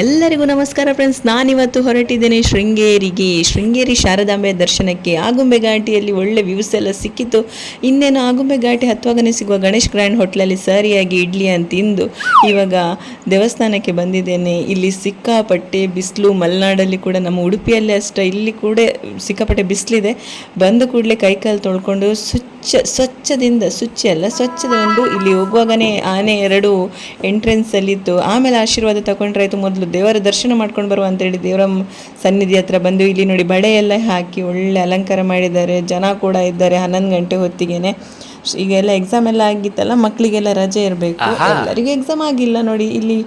ಎಲ್ಲರಿಗೂ ನಮಸ್ಕಾರ ಫ್ರೆಂಡ್ಸ್ ನಾನಿವತ್ತು ಹೊರಟಿದ್ದೇನೆ ಶೃಂಗೇರಿಗೆ. ಶೃಂಗೇರಿ ಶಾರದಾಂಬೆ ದರ್ಶನಕ್ಕೆ. ಆಗುಂಬೆ ಘಾಟಿಯಲ್ಲಿ ಒಳ್ಳೆ ವ್ಯೂಸ್ ಎಲ್ಲ ಸಿಕ್ಕಿತ್ತು ಇನ್ನೇನು ಆಗುಂಬೆ ಘಾಟಿ ಹತ್ತುವಾಗನೇ ಸಿಗುವ ಗಣೇಶ್ ಗ್ರ್ಯಾಂಡ್ ಹೋಟ್ಲಲ್ಲಿ ಸರಿಯಾಗಿ ಇಡ್ಲಿ ಅಂತ ತಿಂದು ಇವಾಗ ದೇವಸ್ಥಾನಕ್ಕೆ ಬಂದಿದ್ದೇನೆ. ಇಲ್ಲಿ ಸಿಕ್ಕಾಪಟ್ಟೆ ಬಿಸಿಲು, ಮಲೆನಾಡಲ್ಲಿ ಕೂಡ ನಮ್ಮ ಉಡುಪಿಯಲ್ಲಿ ಅಷ್ಟೇ, ಇಲ್ಲಿ ಕೂಡ ಸಿಕ್ಕಾಪಟ್ಟೆ ಬಿಸಿಲಿದೆ. ಬಂದ ಕೂಡಲೇ ಕೈಕಾಲು ತೊಳ್ಕೊಂಡು ಸ್ವಚ್ಛ, ಸ್ವಚ್ಛದಿಂದ ಶುಚಿ ಅಲ್ಲ, ಸ್ವಚ್ಛದ ಒಂದು ಇಲ್ಲಿ ಹೋಗುವಾಗನೇ ಆನೆ ಎರಡು ಎಂಟ್ರೆನ್ಸಲ್ಲಿತ್ತು ಆಮೇಲೆ ಆಶೀರ್ವಾದ ತಗೊಂಡ್ರಾಯ್ತು ಮೊದಲು ದೇವರ ದರ್ಶನ ಮಾಡ್ಕೊಂಡು ಬರುವ ಅಂತೇಳಿ ದೇವರ ಸನ್ನಿಧಿ ಹತ್ರ ಬಂದು ಇಲ್ಲಿ ನೋಡಿ ಬಡೆ ಎಲ್ಲ ಹಾಕಿ ಒಳ್ಳೆ ಅಲಂಕಾರ ಮಾಡಿದ್ದಾರೆ. ಜನ ಕೂಡ ಇದ್ದಾರೆ ಹನ್ನೊಂದು ಗಂಟೆ ಹೊತ್ತಿಗೆನೆ. ಈಗೆಲ್ಲ ಎಕ್ಸಾಮ್ ಎಲ್ಲ ಆಗಿತ್ತಲ್ಲ ಮಕ್ಕಳಿಗೆಲ್ಲ ರಜೆ ಇರಬೇಕು. ಎಲ್ಲರಿಗೂ ಎಕ್ಸಾಮ್ ಆಗಿಲ್ಲ ನೋಡಿ ಇಲ್ಲಿ.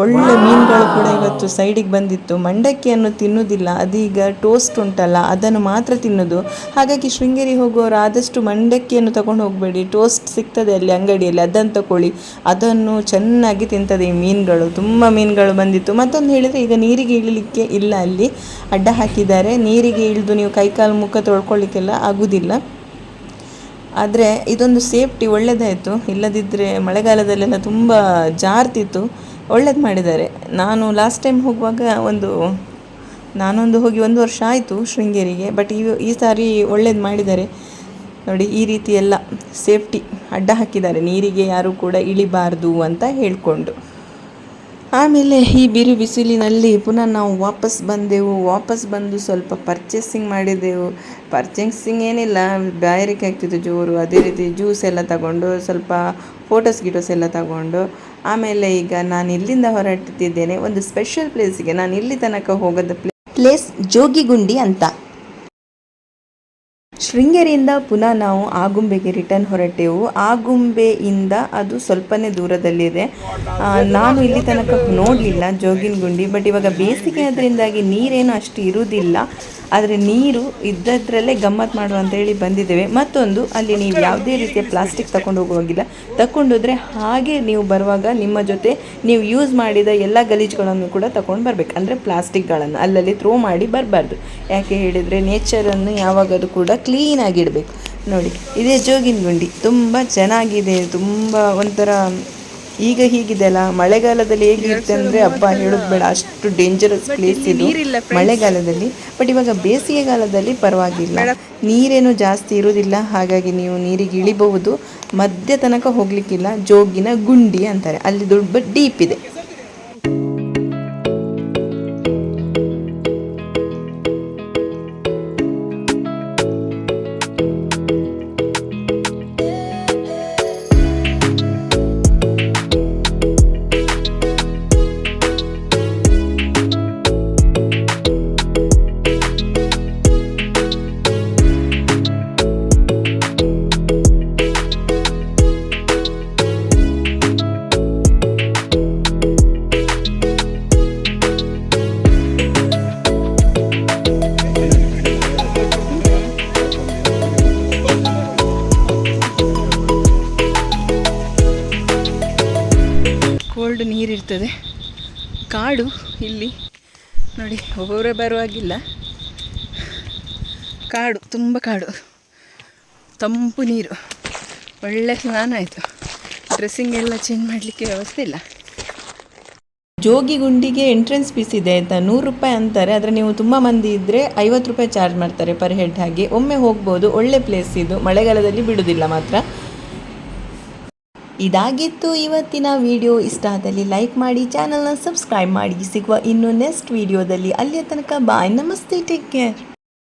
ಒಳ್ಳೆ ಮೀನುಗಳು ಕೂಡ ಇವತ್ತು ಸೈಡಿಗೆ ಬಂದಿತ್ತು. ಮಂಡಕ್ಕಿಯನ್ನು ತಿನ್ನುವುದಿಲ್ಲ ಅದೀಗ ಟೋಸ್ಟ್ ಉಂಟಲ್ಲ, ಅದನ್ನು ಮಾತ್ರ ತಿನ್ನೋದು. ಹಾಗಾಗಿ ಶೃಂಗೇರಿ ಹೋಗುವವರು ಆದಷ್ಟು ಮಂಡಕ್ಕಿಯನ್ನು ತಗೊಂಡು ಹೋಗಬೇಡಿ. ಟೋಸ್ಟ್ ಸಿಗ್ತದೆ ಅಲ್ಲಿ ಅಂಗಡಿಯಲ್ಲಿ, ಅದನ್ನು ತಗೊಳ್ಳಿ ಅದನ್ನು ಚೆನ್ನಾಗಿ ತಿಂತದೆ ಈ ಮೀನುಗಳು. ತುಂಬ ಮೀನುಗಳು ಬಂದಿತ್ತು. ಮತ್ತೊಂದು ಹೇಳಿದರೆ, ಈಗ ನೀರಿಗೆ ಇಳಿಲಿಕ್ಕೆ ಇಲ್ಲ ಅಲ್ಲಿ. ಅಡ್ಡ ಹಾಕಿದ್ದಾರೆ. ನೀರಿಗೆ ಇಳಿದು ನೀವು ಕೈಕಾಲು ಮುಖ ತೊಳ್ಕೊಳ್ಳಿಕ್ಕೆಲ್ಲ ಆಗುವುದಿಲ್ಲ ಆದರೆ ಇದೊಂದು ಸೇಫ್ಟಿ ಒಳ್ಳೆಯದಾಯಿತು ಇಲ್ಲದಿದ್ದರೆ ಮಳೆಗಾಲದಲ್ಲೆಲ್ಲ ತುಂಬ ಜಾರ್ತಿತ್ತು. ಒಳ್ಳೇದು ಮಾಡಿದ್ದಾರೆ. ನಾನು ಲಾಸ್ಟ್ ಟೈಮ್ ಹೋಗುವಾಗ ಒಂದು, ನಾನೊಂದು ಹೋಗಿ ಒಂದು ವರ್ಷ ಆಯಿತು ಶೃಂಗೇರಿಗೆ ಬಟ್ ಈ ಈ ಸಾರಿ ಒಳ್ಳೇದು ಮಾಡಿದ್ದಾರೆ. ನೋಡಿ, ಈ ರೀತಿ ಎಲ್ಲ ಸೇಫ್ಟಿ ಅಡ್ಡ ಹಾಕಿದ್ದಾರೆ. ನೀರಿಗೆ ಯಾರೂ ಕೂಡ ಇಳಿಬಾರ್ದು ಅಂತ ಹೇಳಿಕೊಂಡು. ಆಮೇಲೆ ಈ ಬಿರು ಬಿಸಿಲಿನಲ್ಲಿ ಪುನಃ ನಾವು ವಾಪಸ್ ಬಂದೆವು. ವಾಪಸ್ ಬಂದು ಸ್ವಲ್ಪ ಪರ್ಚೇಸಿಂಗ್ ಮಾಡಿದೆವು. ಪರ್ಚೇಸಿಂಗ್ ಏನಿಲ್ಲ, ಬಾಯಾರಿಕೆ ಆಗ್ತಿತ್ತು ಜೋರು. ಅದೇ ರೀತಿ ಜ್ಯೂಸ್ ಎಲ್ಲ ತಗೊಂಡು ಸ್ವಲ್ಪ ಫೋಟೋಸ್ ಗಿಟೋಸ್ ಎಲ್ಲ ತಗೊಂಡು ಆಮೇಲೆ ಈಗ ನಾನು ಇಲ್ಲಿಂದ ಹೊರಟುತ್ತಿದ್ದೇನೆ ಒಂದು ಸ್ಪೆಷಲ್ ಪ್ಲೇಸಿಗೆ ನಾನು ಇಲ್ಲಿ ತನಕ ಹೋಗೋದ ಪ್ಲೇಸ್ ಜೋಗಿಗುಂಡಿ ಅಂತ. ಶೃಂಗೇರಿಯಿಂದ ಪುನಃ ನಾವು ಆಗುಂಬೆಗೆ ರಿಟರ್ನ್ ಹೊರಟೆವು. ಆಗುಂಬೆಯಿಂದ ಅದು ಸ್ವಲ್ಪನೇ ದೂರದಲ್ಲಿದೆ. ನಾನು ಇಲ್ಲಿ ತನಕ ನೋಡಲಿಲ್ಲ ಜೋಗಿನ ಗುಂಡಿ ಬಟ್ ಇವಾಗ ಬೇಸಿಗೆ ಅದರಿಂದಾಗಿ ನೀರೇನು ಅಷ್ಟು ಇರುವುದಿಲ್ಲ. ಆದರೆ ನೀರು ಇದ್ದದ್ರಲ್ಲೇ ಗಮ್ಮತ್ತು ಮಾಡುವ ಅಂತ ಹೇಳಿ ಬಂದಿದ್ದೇವೆ. ಮತ್ತೊಂದು, ಅಲ್ಲಿ ನೀವು ಯಾವುದೇ ರೀತಿಯ ಪ್ಲಾಸ್ಟಿಕ್ ತಗೊಂಡು ಹೋಗುವಾಗಿಲ್ಲ. ತಗೊಂಡೋದ್ರೆ ಹಾಗೆ ನೀವು ಬರುವಾಗ ನಿಮ್ಮ ಜೊತೆ ನೀವು ಯೂಸ್ ಮಾಡಿದ ಎಲ್ಲ ಗಲೀಜುಗಳನ್ನು ಕೂಡ ತಗೊಂಡು ಬರಬೇಕು. ಅಂದರೆ ಪ್ಲಾಸ್ಟಿಕ್ಗಳನ್ನು ಅಲ್ಲಲ್ಲಿ ಥ್ರೋ ಮಾಡಿ ಬರಬಾರ್ದು. ಯಾಕೆ ಹೇಳಿದರೆ ನೇಚರನ್ನು ಯಾವಾಗಲೂ ಕೂಡ ಕ್ಲೀನಾಗಿ ಇಡಬೇಕು. ನೋಡಿ ಇದೇ ಜೋಗಿನ ಗುಂಡಿ. ತುಂಬ ಚೆನ್ನಾಗಿದೆ ತುಂಬ ಒಂಥರ ಈಗ ಹೀಗಿದೆ ಅಲ್ಲ ಮಳೆಗಾಲದಲ್ಲಿ ಹೇಗಿರುತ್ತೆ ಅಂದರೆ ಹಬ್ಬ ಹೇಳೋದು ಬೇಡ ಅಷ್ಟು ಡೇಂಜರಸ್ ಪ್ಲೇಸ್ ಇದು ಮಳೆಗಾಲದಲ್ಲಿ. ಬಟ್ ಇವಾಗ ಬೇಸಿಗೆಗಾಲದಲ್ಲಿ ಪರವಾಗಿಲ್ಲ. ನೀರೇನು ಜಾಸ್ತಿ ಇರುವುದಿಲ್ಲ ಹಾಗಾಗಿ ನೀವು ನೀರಿಗೆ ಇಳಿಬಹುದು. ಮಧ್ಯ ತನಕ ಹೋಗ್ಲಿಕ್ಕಿಲ್ಲ ಜೋಗಿನ ಗುಂಡಿ ಅಂತಾರೆ. ಅಲ್ಲಿ ದೊಡ್ಡ ಡೀಪ್ ಇದೆ. ಕೋಲ್ಡ್ ನೀರಿರ್ತದೆ ಕಾಡು ಇಲ್ಲಿ. ನೋಡಿ ಒಬ್ಬೊಬ್ಬರೇ ಬರುವಾಗಿಲ್ಲ ಕಾಡು, ತುಂಬ ಕಾಡು. ತಂಪು ನೀರು. ಒಳ್ಳೆ ಸ್ನಾನ ಆಯಿತು. ಡ್ರೆಸ್ಸಿಂಗ್ ಎಲ್ಲ ಚೇಂಜ್ ಮಾಡಲಿಕ್ಕೆ ವ್ಯವಸ್ಥೆ ಇಲ್ಲ. ಜೋಗಿಗುಂಡಿಗೆ ಎಂಟ್ರೆನ್ಸ್ ಫೀಸ್ ಇದೆ ಅಂತ ನೂರು ರೂಪಾಯಿ ಅಂತಾರೆ. ಆದರೆ ನೀವು ತುಂಬ ಮಂದಿ ಇದ್ದರೆ ಐವತ್ತು ರೂಪಾಯಿ ಚಾರ್ಜ್ ಮಾಡ್ತಾರೆ ಪರ್ ಹೆಡ್ ಹಾಗೆ. ಒಮ್ಮೆ ಹೋಗ್ಬೋದು, ಒಳ್ಳೆ ಪ್ಲೇಸ್ ಇದು. ಮಳೆಗಾಲದಲ್ಲಿ ಬಿಡುವುದಿಲ್ಲ ಮಾತ್ರ. ಇದಾಗಿತ್ತು ಇವತ್ತಿನ ವಿಡಿಯೋ. ಇಷ್ಟ ಆದಲ್ಲಿ ಲೈಕ್ ಮಾಡಿ, ಚಾನಲ್ನ ಸಬ್ಸ್ಕ್ರೈಬ್ ಮಾಡಿ. ಸಿಗುವ ಇನ್ನು ನೆಕ್ಸ್ಟ್ ವಿಡಿಯೋದಲ್ಲಿ. ಅಲ್ಲಿಯ ತನಕ ಬಾಯ್. ನಮಸ್ತೆ. Take care.